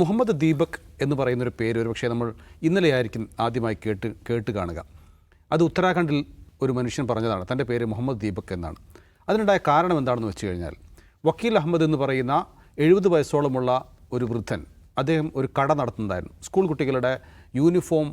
മുഹമ്മദ് ദീപക് എന്ന് പറയുന്നൊരു പേര് ഒരു പക്ഷേ നമ്മൾ ഇന്നലെ ആയിരിക്കും ആദ്യമായി കേട്ട് കേട്ട് കാണുക. അത് ഉത്തരാഖണ്ഡിൽ ഒരു മനുഷ്യൻ പറഞ്ഞതാണ് തന്റെ പേര് മുഹമ്മദ് ദീപക് എന്നാണ്. അതിനുണ്ടായ കാരണം എന്താണെന്ന് വെച്ച് കഴിഞ്ഞാൽ വക്കീൽ അഹമ്മദ് എന്ന് പറയുന്ന എഴുപത് വയസ്സോളമുള്ള ഒരു വൃദ്ധൻ അദ്ദേഹം ഒരു കട നടത്തുന്നതായിരുന്നു. സ്കൂൾ കുട്ടികളുടെ യൂണിഫോം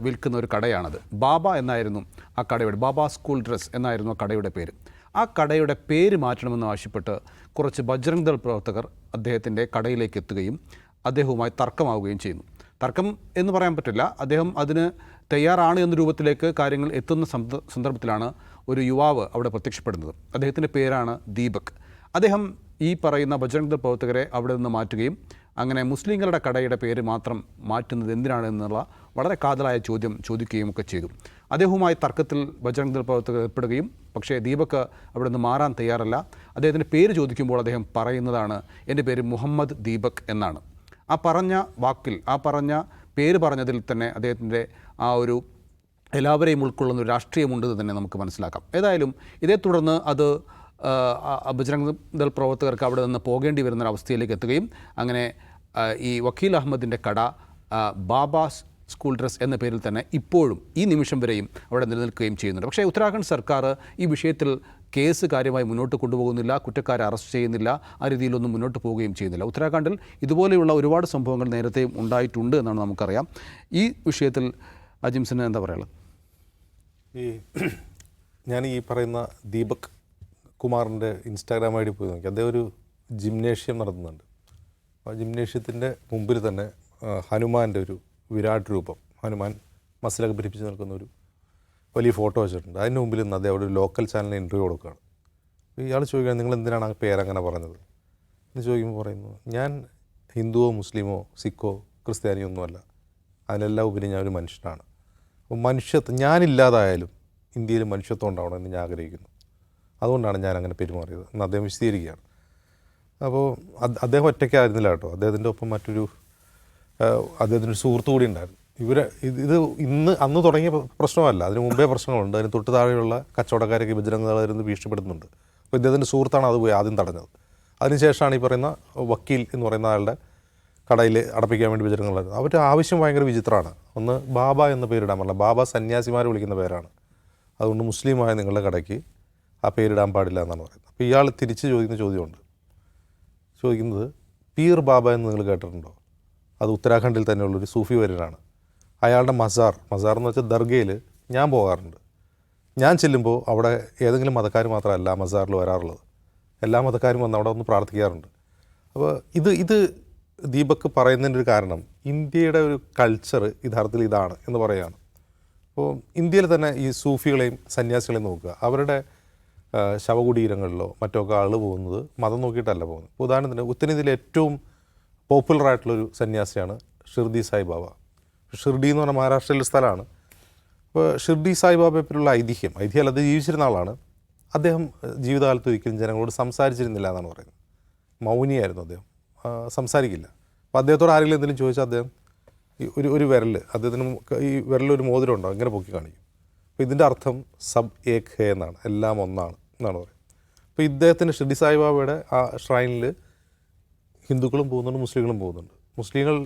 വിൽക്കുന്ന ഒരു കടയാണത്. ബാബ എന്നായിരുന്നു ആ കടയുടെ ബാബ സ്കൂൾ ഡ്രസ് എന്നായിരുന്നു ആ കടയുടെ പേര്. ആ കടയുടെ പേര് മാറ്റണമെന്ന് ആവശ്യപ്പെട്ട് കുറച്ച് ബജ്രംഗ് ദൾ പ്രവർത്തകർ അദ്ദേഹത്തിന്റെ കടയിലേക്ക് എത്തുകയും അദ്ദേഹവുമായി തർക്കമാവുകയും ചെയ്യുന്നു. തർക്കം എന്ന് പറയാൻ പറ്റില്ല. അദ്ദേഹം അതിന് തയ്യാറാണ് എന്ന രൂപത്തിലേക്ക് കാര്യങ്ങൾ എത്തുന്ന സന്ദർഭത്തിലാണ് ഒരു യുവാവ് അവിടെ പ്രത്യക്ഷപ്പെടുന്നത്. അദ്ദേഹത്തിന്റെ പേരാണ് ദീപക്. അദ്ദേഹം ഈ പറയുന്ന ബജ്രംഗ് പ്രവർത്തകരെ അവിടെ നിന്ന് മാറ്റുകയും അങ്ങനെ മുസ്ലിങ്ങളുടെ കടയുടെ പേര് മാത്രം മാറ്റുന്നത് എന്തിനാണ് എന്നുള്ള വളരെ കാതലായ ചോദ്യം ചോദിക്കുകയും ഒക്കെ ചെയ്തു. അദ്ദേഹവുമായി തർക്കത്തിൽ ബജ്രംഗ് പ്രവർത്തകർ ഏർപ്പെടുകയും പക്ഷേ ദീപക് അവിടെ നിന്ന് മാറാൻ തയ്യാറല്ല. അദ്ദേഹത്തിന്റെ പേര് ചോദിക്കുമ്പോൾ അദ്ദേഹം പറയുന്നതാണ് എന്റെ പേര് മുഹമ്മദ് ദീപക് എന്നാണ്. ആ പറഞ്ഞ വാക്കിൽ ആ പറഞ്ഞ പേര് പറഞ്ഞതിൽ തന്നെ അദ്ദേഹത്തിന്റെ ആ ഒരു എല്ലാവരെയും ഉൾക്കൊള്ളുന്ന ഒരു രാഷ്ട്രീയമുണ്ടെന്ന് തന്നെ നമുക്ക് മനസ്സിലാക്കാം. ഏതായാലും ഇതേ തുടർന്ന് അത് ബജ്രംഗ് ദൾ പ്രവർത്തകർക്ക് അവിടെ നിന്ന് പോകേണ്ടി വരുന്ന അവസ്ഥയിലേക്ക് എത്തുകയും അങ്ങനെ ഈ വക്കീൽ അഹമ്മദിന്റെ കട ബാബാസ് സ്കൂൾ ഡ്രസ് എന്ന പേരിൽ തന്നെ ഇപ്പോഴും ഈ നിമിഷം വരെയും അവിടെ നിലനിൽക്കുകയും ചെയ്യുന്നുണ്ട്. പക്ഷേ ഉത്തരാഖണ്ഡ് സർക്കാർ ഈ വിഷയത്തിൽ കേസ് കാര്യമായി മുന്നോട്ട് കൊണ്ടുപോകുന്നില്ല കുറ്റക്കാരെ അറസ്റ്റ് ചെയ്യുന്നില്ല ആ രീതിയിലൊന്നും മുന്നോട്ട് പോവുകയും ചെയ്യുന്നില്ല. ഉത്തരാഖണ്ഡിൽ ഇതുപോലെയുള്ള ഒരുപാട് സംഭവങ്ങൾ നേരത്തെയും ഉണ്ടായിട്ടുണ്ട് എന്നാണ് നമുക്കറിയാം. ഈ വിഷയത്തിൽ അജിംസിന് എന്താ പറയുള്ളത് ഈ ഞാൻ ഈ പറയുന്ന ദീപക് കുമാറിന്റെ ഇൻസ്റ്റാഗ്രാം ഐ ഡി പോയി നോക്കി. അദ്ദേഹം ഒരു ജിംനേഷ്യം നടത്തുന്നുണ്ട്. ആ ജിംനേഷ്യത്തിന്റെ മുമ്പിൽ തന്നെ ഹനുമാന്റെ ഒരു വിരാട് രൂപം ഹനുമാൻ മസിലൊക്കെ പിടിപ്പിച്ച് നിൽക്കുന്ന ഒരു വലിയ ഫോട്ടോ വെച്ചിട്ടുണ്ട്. അതിന് മുമ്പിൽ നിന്ന് അദ്ദേഹം ഒരു ലോക്കൽ ചാനലിന് ഇന്റർവ്യൂ കൊടുക്കുകയാണ്. ഇയാൾ ചോദിക്കുകയാണ് നിങ്ങൾ എന്തിനാണ് ആ പേരങ്ങനെ പറഞ്ഞത്? എന്ന് ചോദിക്കുമ്പോൾ പറയുന്നു ഞാൻ ഹിന്ദുവോ മുസ്ലിമോ സിഖോ ക്രിസ്ത്യാനിയോ ഒന്നുമല്ല. അതിനെല്ലാം ഉപരി ഞാൻ ഒരു മനുഷ്യനാണ്. അപ്പോൾ മനുഷ്യത്വം ഞാനില്ലാതായാലും ഇന്ത്യയിൽ മനുഷ്യത്വം ഉണ്ടാവണമെന്ന് ഞാൻ ആഗ്രഹിക്കുന്നു. അതുകൊണ്ടാണ് ഞാൻ അങ്ങനെ പെരുമാറിയത്. എന്ന് അദ്ദേഹം വിശദീകരിക്കുകയാണ്. അപ്പോൾ അദ്ദേഹം ഒറ്റയ്ക്കായിരുന്നില്ല കേട്ടോ. അദ്ദേഹത്തിന്റെ ഒപ്പം മറ്റൊരു ഒരു സുഹൃത്തു കൂടി ഉണ്ടായിരുന്നു. ഇവർ ഇത് ഇന്ന് അന്ന് തുടങ്ങിയ പ്ര- പ്രശ്നമല്ല. അതിന് മുമ്പേ പ്രശ്നങ്ങളുണ്ട്. അതിന് തൊട്ട് താഴെയുള്ള കച്ചവടക്കാരൊക്കെ ബജരംഗിരുന്ന് ഭീഷണിപ്പെടുത്തുന്നുണ്ട്. അപ്പോൾ ഇദ്ദേഹത്തിന്റെ സുഹൃത്താണ് അത് പോയി ആദ്യം തടഞ്ഞത്. അതിനുശേഷമാണ് ഈ പറയുന്ന വക്കീൽ എന്ന് പറയുന്ന ആളുടെ കടയിൽ അടപ്പിക്കാൻ വേണ്ടി ബജരംഗുള്ളത് അവരുടെ ആവശ്യം ഭയങ്കര വിചിത്രമാണ്. ഒന്ന് ബാബ എന്ന പേരിടാൻ പറഞ്ഞില്ല ബാബ സന്യാസിമാർ വിളിക്കുന്ന പേരാണ്. അതുകൊണ്ട് മുസ്ലിമായ നിങ്ങളുടെ കടയ്ക്ക് ആ പേരിടാൻ പാടില്ല എന്നാണ് പറയുന്നത്. അപ്പോൾ ഇയാൾ തിരിച്ച് ചോദിക്കുന്ന ചോദ്യമുണ്ട്. ചോദിക്കുന്നത് പീർ ബാബ എന്ന് നിങ്ങൾ കേട്ടിട്ടുണ്ടോ? അത് ഉത്തരാഖണ്ഡിൽ തന്നെയുള്ളൊരു സൂഫി വര്യനാണ്. അയാളുടെ മസാർ മസാർ എന്ന് വെച്ചാൽ ദർഗയിൽ ഞാൻ പോകാറുണ്ട്. ഞാൻ ചെല്ലുമ്പോൾ അവിടെ ഏതെങ്കിലും മതക്കാർ മാത്രമല്ല മസാറിൽ വരാറുള്ളത്. എല്ലാ മതക്കാരും വന്ന് അവിടെ ഒന്ന് പ്രാർത്ഥിക്കാറുണ്ട്. അപ്പോൾ ഇത് ഇത് ദീപക് പറയുന്നതിന്റെ ഒരു കാരണം ഇന്ത്യയുടെ ഒരു കൾച്ചർ യഥാർത്ഥത്തിൽ ഇതാണ് എന്ന് പറയുകയാണ്. അപ്പോൾ ഇന്ത്യയിൽ തന്നെ ഈ സൂഫികളെയും സന്യാസികളെയും നോക്കുക. അവരുടെ ശവകുടീരങ്ങളിലോ മറ്റൊക്കെ ആൾ പോകുന്നത് മതം നോക്കിയിട്ടല്ല പോകുന്നത്. ഉദാഹരണത്തിന് ഉത്തരേന്ത്യയിലെ ഏറ്റവും പോപ്പുലറായിട്ടുള്ളൊരു സന്യാസിയാണ് ഷിർദി സായിബാബ ഷിർഡി എന്ന് പറഞ്ഞാൽ മഹാരാഷ്ട്രയിലെ സ്ഥലമാണ്. അപ്പോൾ ഷിർഡി സായിബാബയെ പറ്റിയുള്ള ഐതിഹ്യം ഐതിഹ്യം അല്ലാതെ ജീവിച്ചിരുന്ന ആളാണ്. അദ്ദേഹം ജീവിതകാലത്ത് ഒരിക്കലും ജനങ്ങളോട് സംസാരിച്ചിരുന്നില്ല എന്നാണ് പറയുന്നത്. മൗനിയായിരുന്നു അദ്ദേഹം. സംസാരിക്കില്ല. അപ്പോൾ അദ്ദേഹത്തോട് ആരെങ്കിലും എന്തെങ്കിലും ചോദിച്ചാൽ അദ്ദേഹം ഒരു ഒരു വിരൽ അദ്ദേഹത്തിന് ഈ വിരലിൽ ഒരു മോതിരം ഉണ്ടാവും ഇങ്ങനെ പൊക്കി കാണിക്കും. അപ്പോൾ ഇതിന്റെ അർത്ഥം സബ് ഏക് ഹേ എന്നാണ്. എല്ലാം ഒന്നാണ് എന്നാണ് പറയുന്നത്. അപ്പോൾ ഇദ്ദേഹത്തിന് ഷിർഡി സായിബാബയുടെ ആ ഷ്രൈനിൽ ഹിന്ദുക്കളും പോകുന്നുണ്ട് മുസ്ലിങ്ങളും പോകുന്നുണ്ട്. മുസ്ലിങ്ങൾ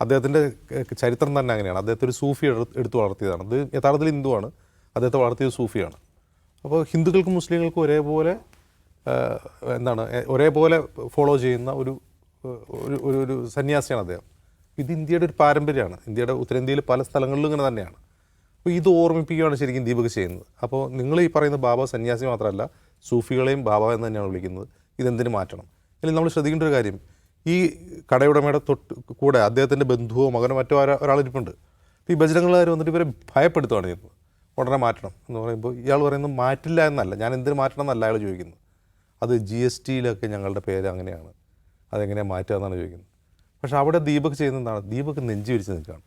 അദ്ദേഹത്തിന്റെ ചരിത്രം തന്നെ അങ്ങനെയാണ്. അദ്ദേഹത്തെ ഒരു സൂഫി എടുത്ത് വളർത്തിയതാണ്. അത് യഥാർത്ഥത്തിൽ ഹിന്ദുവാണ്. അദ്ദേഹത്തെ വളർത്തിയത് സൂഫിയാണ്. അപ്പോൾ ഹിന്ദുക്കൾക്കും മുസ്ലിങ്ങൾക്കും ഒരേപോലെ എന്താണ് ഒരേപോലെ ഫോളോ ചെയ്യുന്ന ഒരു ഒരു ഒരു ഒരു സന്യാസിയാണ് അദ്ദേഹം. ഇത് ഇന്ത്യയുടെ ഒരു പാരമ്പര്യമാണ്. ഇന്ത്യയുടെ ഉത്തരേന്ത്യയിൽ പല സ്ഥലങ്ങളിലും ഇങ്ങനെ തന്നെയാണ്. അപ്പോൾ ഇത് ഓർമ്മിപ്പിക്കുകയാണ് ശരിക്കും ദീപക് ചെയ്യുന്നത്. അപ്പോൾ നിങ്ങൾ ഈ പറയുന്ന ബാബ സന്യാസി മാത്രമല്ല സൂഫികളെയും ബാബ എന്ന് തന്നെയാണ് വിളിക്കുന്നത്. ഇതെന്തിനു മാറ്റണം? അല്ലെങ്കിൽ നമ്മൾ ശ്രദ്ധിക്കേണ്ട ഒരു കാര്യം. ഈ കടയുടമയുടെ തൊട്ട് കൂടെ അദ്ദേഹത്തിന്റെ ബന്ധുവോ മകനോ മറ്റോ ഒരാ- ഒരാളിരിപ്പുണ്ട്. ഈ ബജരംഗുകാർ വന്നിട്ട് ഇവരെ ഭയപ്പെടുത്തുകയാണ് ചെയ്യുന്നത്. ഉടനെ മാറ്റണം എന്ന് പറയുമ്പോൾ ഇയാൾ പറയുന്നത് മാറ്റില്ല എന്നല്ല ഞാൻ എന്തിനു മാറ്റണം എന്നല്ല അയാൾ ചോദിക്കുന്നത് അത് ജി എസ് ടിയിലൊക്കെ ഞങ്ങളുടെ പേര് അങ്ങനെയാണ്. അതെങ്ങനെയാണ് മാറ്റുക എന്നാണ് ചോദിക്കുന്നത്. പക്ഷേ അവിടെ ദീപക് ചെയ്യുന്നത് എന്താണ്? ദീപക് നെഞ്ചി വിരിച്ച് നിൽക്കുകയാണ്.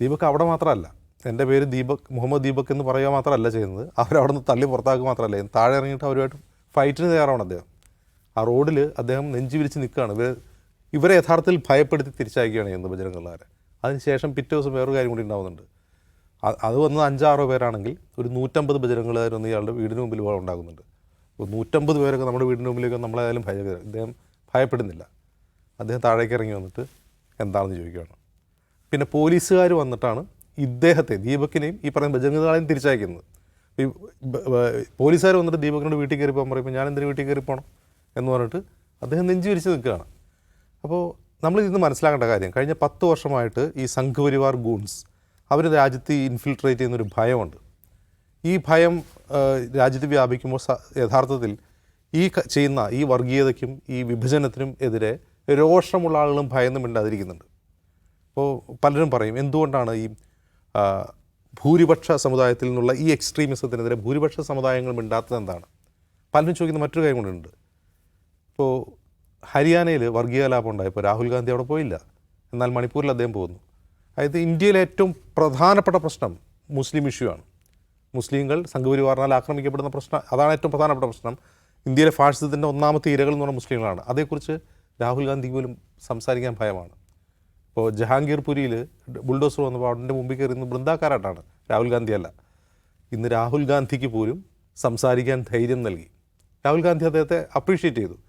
ദീപക് അവിടെ മാത്രമല്ല എന്റെ പേര് ദീപക് മുഹമ്മദ് ദീപക് എന്ന് പറയുക മാത്രമല്ല ചെയ്യുന്നത്. അവരവിടെ നിന്ന് തള്ളി പുറത്താക്കുക മാത്രമല്ല താഴെ ഇറങ്ങിയിട്ട് അവരുമായിട്ട് ഫൈറ്റിന് തയ്യാറാണ് അദ്ദേഹം. ആ റോഡിൽ അദ്ദേഹം നെഞ്ചു വിരിച്ച് നിൽക്കുകയാണ്. ഇവർ ഇവരെ യഥാർത്ഥത്തിൽ ഭയപ്പെടുത്തി തിരിച്ചയക്കുകയാണ് ചെയ്യുന്നത് ബജരംഗുള്ളവരെ അതിനുശേഷം പിറ്റേ ദിവസം വേറൊരു കാര്യം കൂടി ഉണ്ടാകുന്നുണ്ട് അത് വന്നത് അഞ്ചാറോ പേരാണെങ്കിൽ ഒരു നൂറ്റമ്പത് ബജരംഗളുകാർ വന്ന് ഇയാളുടെ വീടിന് മുമ്പിൽ ഉണ്ടാകുന്നുണ്ട്. അപ്പോൾ നൂറ്റമ്പത് പേരൊക്കെ നമ്മുടെ വീടിന് മുമ്പിലേക്ക് നമ്മളേതായാലും ഭയ അദ്ദേഹം ഭയപ്പെടുന്നില്ല. അദ്ദേഹം താഴേക്ക് ഇറങ്ങി വന്നിട്ട് എന്താണെന്ന് ചോദിക്കുകയാണ്. പിന്നെ പോലീസുകാർ വന്നിട്ടാണ് ഇദ്ദേഹത്തെ ദീപക്കിനെയും ഈ പറയുന്ന ബജരംഗദളെയും തിരിച്ചയക്കുന്നത്. ഈ പോലീസുകാർ വന്നിട്ട് ദീപകിനോട് വീട്ടിൽ കയറി പോകാൻ പറയുമ്പോൾ ഞാൻ എന്തിനു വീട്ടിൽ കയറി പോകണം എന്ന് പറഞ്ഞിട്ട് അദ്ദേഹം നെഞ്ചു വിരിച്ച് നിൽക്കുകയാണ്. അപ്പോൾ നമ്മൾ ഇതിന്ന് മനസ്സിലാക്കേണ്ട കാര്യം കഴിഞ്ഞ പത്ത് വർഷമായിട്ട് ഈ സംഘപരിവാർ ഗൂൺസ് അവർ രാജ്യത്ത് ഇൻഫിൽട്രേറ്റ് ചെയ്യുന്നൊരു ഭയമുണ്ട്. ഈ ഭയം രാജ്യത്ത് വ്യാപിക്കുമ്പോൾ യഥാർത്ഥത്തിൽ ഈ ചെയ്യുന്ന ഈ വർഗീയതയ്ക്കും ഈ വിഭജനത്തിനും എതിരെ രോഷമുള്ള ആളുകളും ഭയന്നും മിണ്ടാതിരിക്കുന്നുണ്ട് അപ്പോൾ പലരും പറയും എന്തുകൊണ്ടാണ് ഈ ഭൂരിപക്ഷ സമുദായത്തിൽ നിന്നുള്ള ഈ എക്സ്ട്രീമിസത്തിനെതിരെ ഭൂരിപക്ഷ സമുദായങ്ങൾ മിണ്ടാത്തത് എന്താണ്? പലരും ചോദിക്കുന്ന മറ്റൊരു കാര്യം കൊണ്ടുണ്ട് ഇപ്പോൾ ഹരിയാനയിൽ വർഗീയ കലാപം ഉണ്ടായപ്പോൾ രാഹുൽ ഗാന്ധി അവിടെ പോയില്ല. എന്നാൽ മണിപ്പൂരിൽ അദ്ദേഹം പോകുന്നു. അതായത് ഇന്ത്യയിലെ ഏറ്റവും പ്രധാനപ്പെട്ട പ്രശ്നം മുസ്ലിം ഇഷ്യൂ ആണ്. മുസ്ലിങ്ങൾ സംഘപരിവാറിനാൽ ആക്രമിക്കപ്പെടുന്ന പ്രശ്നം അതാണ് ഏറ്റവും പ്രധാനപ്പെട്ട പ്രശ്നം. ഇന്ത്യയിലെ ഫാഷിസത്തിന്റെ ഒന്നാമത്തെ ഇരകൾ എന്ന് പറഞ്ഞാൽ മുസ്ലിങ്ങളാണ്. അതേക്കുറിച്ച് രാഹുൽ ഗാന്ധി പോലും സംസാരിക്കാൻ ഭയമാണ്. ഇപ്പോൾ ജഹാംഗീർപുരിയിൽ ബുൾഡോസർ വന്നപ്പോൾ അവിടെ മുമ്പിൽ കയറുന്നത് ബൃന്ദാക്കാരായിട്ടാണ് രാഹുൽ ഗാന്ധി അല്ല. ഇന്ന് രാഹുൽ ഗാന്ധിക്ക് പോലും സംസാരിക്കാൻ ധൈര്യം നൽകി. രാഹുൽ ഗാന്ധി അദ്ദേഹത്തെ അപ്രീഷിയേറ്റ് ചെയ്തു.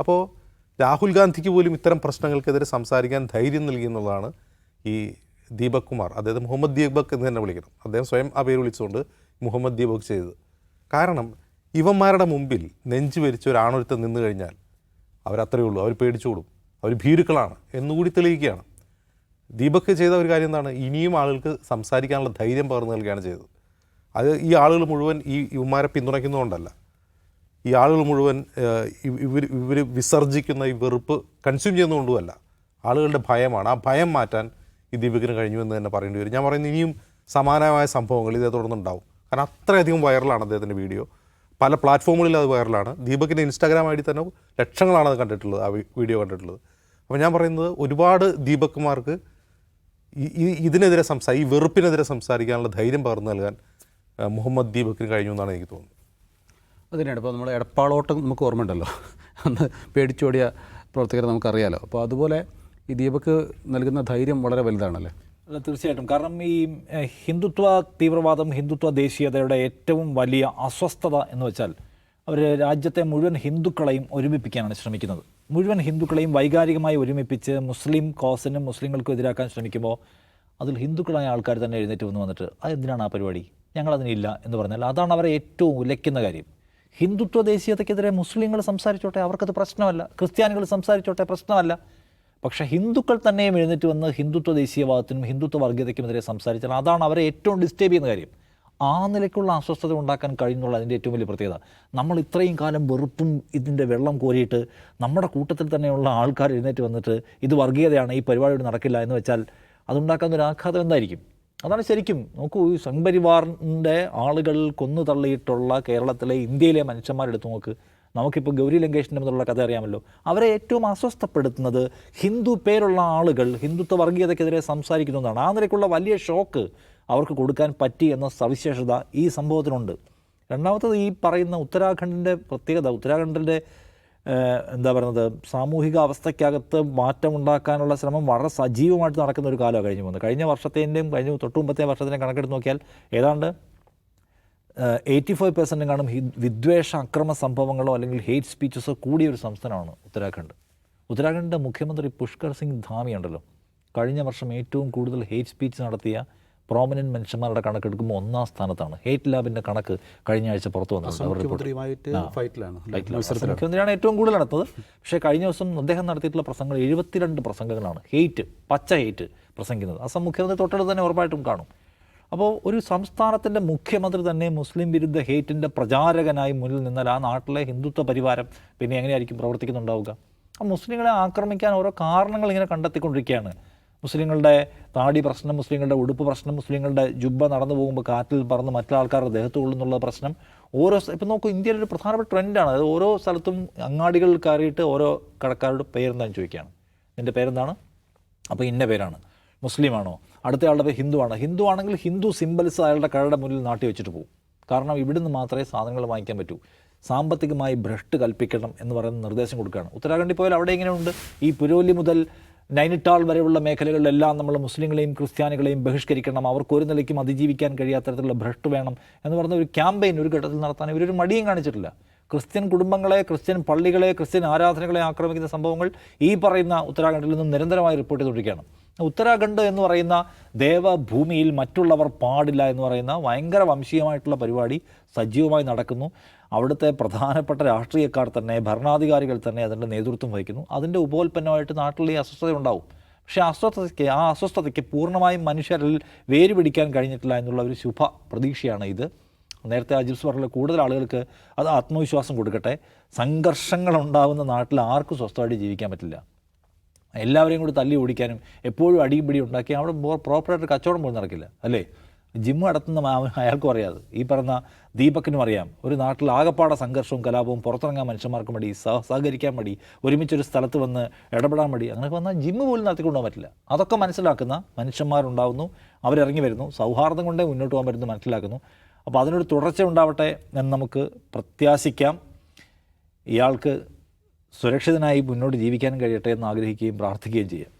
അപ്പോൾ രാഹുൽ ഗാന്ധിക്ക് പോലും ഇത്തരം പ്രശ്നങ്ങൾക്കെതിരെ സംസാരിക്കാൻ ധൈര്യം നൽകി എന്നുള്ളതാണ് ഈ ദീപക് കുമാർ അതായത് മുഹമ്മദ് ദീപക് എന്ന് തന്നെ വിളിക്കണം അദ്ദേഹം സ്വയം ആ പേര് വിളിച്ചുകൊണ്ട് മുഹമ്മദ് ദീപക് ചെയ്തത്. കാരണം ഇവന്മാരുടെ മുമ്പിൽ നെഞ്ചു വരിച്ച ഒരാണൊരുത്തം നിന്ന് കഴിഞ്ഞാൽ അവരത്രയേ ഉള്ളൂ. അവർ പേടിച്ചോടും അവർ ഭീരുക്കളാണ് എന്നുകൂടി തെളിയിക്കുകയാണ്. ദീപക് ചെയ്ത ഒരു കാര്യം എന്താണ്? ഇനിയും ആളുകൾക്ക് സംസാരിക്കാനുള്ള ധൈര്യം പകർന്നു നൽകുകയാണ് ചെയ്തത്. അത് ഈ ആളുകൾ മുഴുവൻ ഈ ഇവന്മാരെ പിന്തുണയ്ക്കുന്നതുകൊണ്ടല്ല. ഈ ആളുകൾ മുഴുവൻ ഇവർ ഇവർ വിസർജിക്കുന്ന ഈ വെറുപ്പ് കൺസ്യൂം ചെയ്യുന്നതുകൊണ്ടുമല്ല. ആളുകളുടെ ഭയമാണ്. ആ ഭയം മാറ്റാൻ ഈ ദീപകിന് കഴിഞ്ഞു എന്ന് തന്നെ പറയേണ്ടി വരും. ഞാൻ പറയുന്നത് ഇനിയും സമാനമായ സംഭവങ്ങൾ ഇതേ തുടർന്നുണ്ടാവും. കാരണം അത്രയധികം വൈറലാണ് അദ്ദേഹത്തിന്റെ വീഡിയോ. പല പ്ലാറ്റ്ഫോമുകളിൽ അത് വൈറലാണ്. ദീപകിന്റെ ഇൻസ്റ്റാഗ്രാം ഐ ഡി തന്നെ ലക്ഷങ്ങളാണ് അത് കണ്ടിട്ടുള്ളത് ആ വീഡിയോ കണ്ടിട്ടുള്ളത്. അപ്പോൾ ഞാൻ പറയുന്നത് ഒരുപാട് ദീപക്കുമാർക്ക് ഈ- ഇതിനെതിരെ സംസാ ഈ വെറുപ്പിനെതിരെ സംസാരിക്കാനുള്ള ധൈര്യം പകർന്നു നൽകാൻ മുഹമ്മദ് ദീപക്കിന് കഴിഞ്ഞു എന്നാണ് എനിക്ക് തോന്നുന്നത്. അതിനാണ് ഇപ്പോൾ നമ്മൾ എടപ്പാളോട്ടം നമുക്ക് ഓർമ്മയുണ്ടല്ലോ. അന്ന് പേടിച്ചോടിയ പ്രവർത്തകരെ നമുക്കറിയാലോ. അപ്പോൾ അതുപോലെ ഈ ദീപക്ക് നൽകുന്ന ധൈര്യം വളരെ വലുതാണല്ലേ? അല്ല തീർച്ചയായിട്ടും. കാരണം ഈ ഹിന്ദുത്വ തീവ്രവാദം ഹിന്ദുത്വ ദേശീയതയുടെ ഏറ്റവും വലിയ അസ്വസ്ഥത എന്ന് വെച്ചാൽ അവർ രാജ്യത്തെ മുഴുവൻ ഹിന്ദുക്കളെയും ഒരുമിപ്പിക്കാനാണ് ശ്രമിക്കുന്നത്. മുഴുവൻ ഹിന്ദുക്കളെയും വൈകാരികമായി ഒരുമിപ്പിച്ച് മുസ്ലിം കോസിനും മുസ്ലിങ്ങൾക്കും എതിരാക്കാൻ ശ്രമിക്കുമ്പോൾ അതിൽ ഹിന്ദുക്കളായ ആൾക്കാർ തന്നെ എഴുന്നേറ്റ് വന്ന് വന്നിട്ട് അതെന്തിനാണ് ആ പരിപാടി? ഞങ്ങളതിനില്ല എന്ന് പറഞ്ഞാൽ അതാണ് അവരെ ഏറ്റവും ഉലയ്ക്കുന്ന കാര്യം. ഹിന്ദുത്വ ദേശീയതയ്ക്കെതിരെ മുസ്ലിങ്ങൾ സംസാരിച്ചോട്ടെ അവർക്കത് പ്രശ്നമല്ല. ക്രിസ്ത്യാനികൾ സംസാരിച്ചോട്ടെ പ്രശ്നമല്ല. പക്ഷെ ഹിന്ദുക്കൾ തന്നെയും എഴുന്നേറ്റ് വന്ന് ഹിന്ദുത്വ ദേശീയവാദത്തിനും ഹിന്ദുത്വ വർഗീയതയ്ക്കുമെതിരെ സംസാരിച്ചാൽ അതാണ് അവരെ ഏറ്റവും ഡിസ്റ്റേബ് ചെയ്യുന്ന കാര്യം. ആ നിലയ്ക്കുള്ള അസ്വസ്ഥത ഉണ്ടാക്കാൻ കഴിയുന്നുള്ള അതിന്റെ ഏറ്റവും വലിയ പ്രത്യേകത. നമ്മൾ ഇത്രയും കാലം വെറുപ്പും ഇതിന്റെ വെള്ളം കോരിയിട്ട് നമ്മുടെ കൂട്ടത്തിൽ തന്നെയുള്ള ആൾക്കാർ എഴുന്നേറ്റ് വന്നിട്ട് ഇത് വർഗീയതയാണ് ഈ പരിപാടി നടക്കില്ല എന്ന് വെച്ചാൽ അതുണ്ടാക്കുന്ന ഒരു ആഘാതം എന്തായിരിക്കും? അതാണ് ശരിക്കും നോക്കൂ ഈ സംഘപരിവാറിന്റെ ആളുകൾ കൊന്നു തള്ളിയിട്ടുള്ള കേരളത്തിലെ ഇന്ത്യയിലെ മനുഷ്യന്മാരെടുത്ത് നോക്ക്. നമുക്കിപ്പോൾ ഗൗരി ലങ്കേഷിന്റെ മുതലുള്ള കഥ അറിയാമല്ലോ. അവരെ ഏറ്റവും അസ്വസ്ഥപ്പെടുത്തുന്നത് ഹിന്ദു പേരുള്ള ആളുകൾ ഹിന്ദുത്വ വർഗീയതയ്ക്കെതിരെ സംസാരിക്കുന്നതാണ് ആ നിലയ്ക്കുള്ള വലിയ ഷോക്ക് അവർക്ക് കൊടുക്കാൻ പറ്റി എന്ന സവിശേഷത ഈ സംഭവത്തിനുണ്ട്. രണ്ടാമത്തത് ഈ പറയുന്ന ഉത്തരാഖണ്ഡിന്റെ പ്രത്യേകത ഉത്തരാഖണ്ഡിന്റെ എന്താ പറയുന്നത് സാമൂഹിക അവസ്ഥയ്ക്കകത്ത് മാറ്റം ഉണ്ടാക്കാനുള്ള ശ്രമം വളരെ സജീവമായിട്ട് നടക്കുന്ന ഒരു കാലമാണ് കഴിഞ്ഞു പോകുന്നത്. കഴിഞ്ഞ വർഷത്തേന്റെയും കഴിഞ്ഞ തൊട്ടുമുമ്പത്തെ വർഷത്തിന്റെയും കണക്കെടുത്ത് നോക്കിയാൽ ഏതാണ്ട് എയ്റ്റി ഫൈവ് പെർസെന്റും കാണും വിദ്വേഷ അക്രമ സംഭവങ്ങളോ അല്ലെങ്കിൽ ഹെയ്റ്റ് സ്പീച്ചസോ കൂടിയ ഒരു സംസ്ഥാനമാണ് ഉത്തരാഖണ്ഡ്. ഉത്തരാഖണ്ഡിന്റെ മുഖ്യമന്ത്രി പുഷ്കർ സിംഗ് ധാമിയുണ്ടല്ലോ കഴിഞ്ഞ വർഷം ഏറ്റവും കൂടുതൽ ഹെയ്റ്റ് സ്പീച്ച് നടത്തിയ പ്രോമിനന്റ് മനുഷ്യന്മാരുടെ കണക്കെടുക്കുമ്പോൾ ഒന്നാം സ്ഥാനത്താണ്. ഹേറ്റ് ലാബിന്റെ കണക്ക് കഴിഞ്ഞ ആഴ്ച പുറത്തു വന്നിട്ടുണ്ട് മുഖ്യമന്ത്രിയാണ് ഏറ്റവും കൂടുതൽ നടത്തുന്നത് പക്ഷേ കഴിഞ്ഞ ദിവസം അദ്ദേഹം നടത്തിയിട്ടുള്ള പ്രസംഗങ്ങൾ എഴുപത്തിരണ്ട് പ്രസംഗങ്ങളാണ്. ഹേറ്റ് പച്ച ഹേറ്റ് പ്രസംഗിക്കുന്നത്. അസം മുഖ്യമന്ത്രി തൊട്ടടുത്ത് തന്നെ ഉറപ്പായിട്ടും കാണും. അപ്പോൾ ഒരു സംസ്ഥാനത്തിന്റെ മുഖ്യമന്ത്രി തന്നെ മുസ്ലിം വിരുദ്ധ ഹേറ്റിന്റെ പ്രചാരകനായി മുന്നിൽ നിന്നാൽ ആ നാട്ടിലെ ഹിന്ദുത്വ പരിവാരം പിന്നെ എങ്ങനെയായിരിക്കും പ്രവർത്തിക്കുന്നുണ്ടാവുക? ആ മുസ്ലിങ്ങളെ ആക്രമിക്കാൻ ഓരോ കാരണങ്ങൾ ഇങ്ങനെ കണ്ടെത്തിക്കൊണ്ടിരിക്കുകയാണ്. മുസ്ലിങ്ങളുടെ താടി പ്രശ്നം മുസ്ലിങ്ങളുടെ ഉടുപ്പ് പ്രശ്നം മുസ്ലിങ്ങളുടെ ജുബ്ബ നടന്നു പോകുമ്പോൾ കാറ്റിൽ പറന്ന് മറ്റുള്ള ആൾക്കാരുടെ ദേഹത്ത് കൊള്ളുന്നുള്ള പ്രശ്നം. ഓരോ ഇപ്പം നോക്കൂ ഇന്ത്യയിൽ ഒരു പ്രധാനപ്പെട്ട ട്രെൻഡാണ്. അത് ഓരോ സ്ഥലത്തും അങ്ങാടികളിൽ കയറിയിട്ട് ഓരോ കടക്കാരുടെ പേരെന്താണെന്ന് ചോദിക്കുകയാണ്. നിന്റെ പേരെന്താണ്? അപ്പോൾ ഇന്ന പേരാണ്. മുസ്ലിമാണോ? അടുത്ത ആളുടെ പേര് ഹിന്ദുവാണ്. ഹിന്ദു ആണെങ്കിൽ ഹിന്ദു സിംബൽസ് അയാളുടെ കടയുടെ മുന്നിൽ നാട്ടി വെച്ചിട്ട് പോകും. കാരണം ഇവിടുന്ന് മാത്രമേ സാധനങ്ങൾ വാങ്ങിക്കാൻ പറ്റൂ. സാമ്പത്തികമായി ഭ്രഷ്ട് കൽപ്പിക്കണം എന്ന് പറയുന്ന നിർദ്ദേശം കൊടുക്കുകയാണ്. ഉത്തരാഖണ്ഡിൽ പോയാൽ അവിടെ ഇങ്ങനെയുണ്ട് ഈ പുരോലി മുതൽ നൈനിറ്റാൾ വരെയുള്ള മേഖലകളിലെല്ലാം നമ്മൾ മുസ്ലിങ്ങളെയും ക്രിസ്ത്യാനികളെയും ബഹിഷ്കരിക്കണം. അവർക്ക് ഒരു നിലയ്ക്കും അതിജീവിക്കാൻ കഴിയാത്ത തരത്തിലുള്ള ഭ്രഷ്ട് വേണം എന്ന് പറഞ്ഞ ഒരു ക്യാമ്പയിൻ ഒരു ഘട്ടത്തിൽ നടത്താൻ ഇവരൊരു മടിയും കാണിച്ചിട്ടില്ല. ക്രിസ്ത്യൻ കുടുംബങ്ങളെ ക്രിസ്ത്യൻ പള്ളികളെ ക്രിസ്ത്യൻ ആരാധനകളെ ആക്രമിക്കുന്ന സംഭവങ്ങൾ ഈ പറയുന്ന ഉത്തരാഖണ്ഡിൽ നിന്നും നിരന്തരമായി റിപ്പോർട്ട് ചെയ്തുകൊണ്ടിരിക്കുകയാണ്. ഉത്തരാഖണ്ഡ് എന്ന് പറയുന്ന ദേവഭൂമിയിൽ മറ്റുള്ളവർ പാടില്ല എന്ന് പറയുന്ന ഭയങ്കര വംശീയമായിട്ടുള്ള പരിപാടി സജീവമായി നടക്കുന്നു. അവിടുത്തെ പ്രധാനപ്പെട്ട രാഷ്ട്രീയക്കാർ തന്നെ ഭരണാധികാരികൾ തന്നെ അതിന്റെ നേതൃത്വം വഹിക്കുന്നു. അതിന്റെ ഉപോൽപ്പന്നമായിട്ട് നാട്ടിൽ ഈ അസ്വസ്ഥത ഉണ്ടാവും. പക്ഷേ അസ്വസ്ഥതയ്ക്ക് ആ അസ്വസ്ഥതയ്ക്ക് പൂർണമായും മനുഷ്യരിൽ വേര് പിടിക്കാൻ കഴിഞ്ഞിട്ടില്ല എന്നുള്ള ഒരു ശുഭ പ്രതീക്ഷയാണ് ഇത്. നേരത്തെ അജിബ്സ് പറഞ്ഞ കൂടുതൽ ആളുകൾക്ക് അത് ആത്മവിശ്വാസം കൊടുക്കട്ടെ. സംഘർഷങ്ങൾ ഉണ്ടാകുന്ന നാട്ടിൽ ആർക്കും സ്വസ്ഥമായിട്ട് ജീവിക്കാൻ പറ്റില്ല. എല്ലാവരെയും കൂടി തല്ലി ഓടിക്കാനും എപ്പോഴും അടിയും പിടി ഉണ്ടാക്കി അവിടെ പ്രോപ്പറായിട്ട് കച്ചവടം പോലും നടക്കില്ല. അല്ലേ? ജിമ്മ് നടത്തുന്ന അയാൾക്കും അറിയാതെ ഈ പറഞ്ഞ ദീപക്കിനും അറിയാം. ഒരു നാട്ടിൽ ആകപ്പാടെ സംഘർഷവും കലാപവും പുറത്തിറങ്ങാൻ മനുഷ്യന്മാർക്ക് മടി സഹ സഹകരിക്കാൻ മടി ഒരുമിച്ചൊരു സ്ഥലത്ത് വന്ന് ഇടപെടാൻ മടി അങ്ങനെ വന്നാൽ ജിമ്മ് പോലും നടത്തിക്കൊണ്ടുപോകാൻ പറ്റില്ല. അതൊക്കെ മനസ്സിലാക്കുന്ന മനുഷ്യന്മാരുണ്ടാവുന്നു അവരിറങ്ങി വരുന്നു സൗഹാർദ്ദം കൊണ്ടേ മുന്നോട്ട് പോകാൻ പറ്റുന്നു മനസ്സിലാക്കുന്നു. അപ്പോൾ അതിനൊരു തുടർച്ച ഉണ്ടാവട്ടെ എന്ന് നമുക്ക് പ്രത്യാശിക്കാം. ഇയാൾക്ക് സുരക്ഷിതനായി മുന്നോട്ട് ജീവിക്കാനും കഴിയട്ടെ എന്ന് ആഗ്രഹിക്കുകയും പ്രാർത്ഥിക്കുകയും ചെയ്യാം.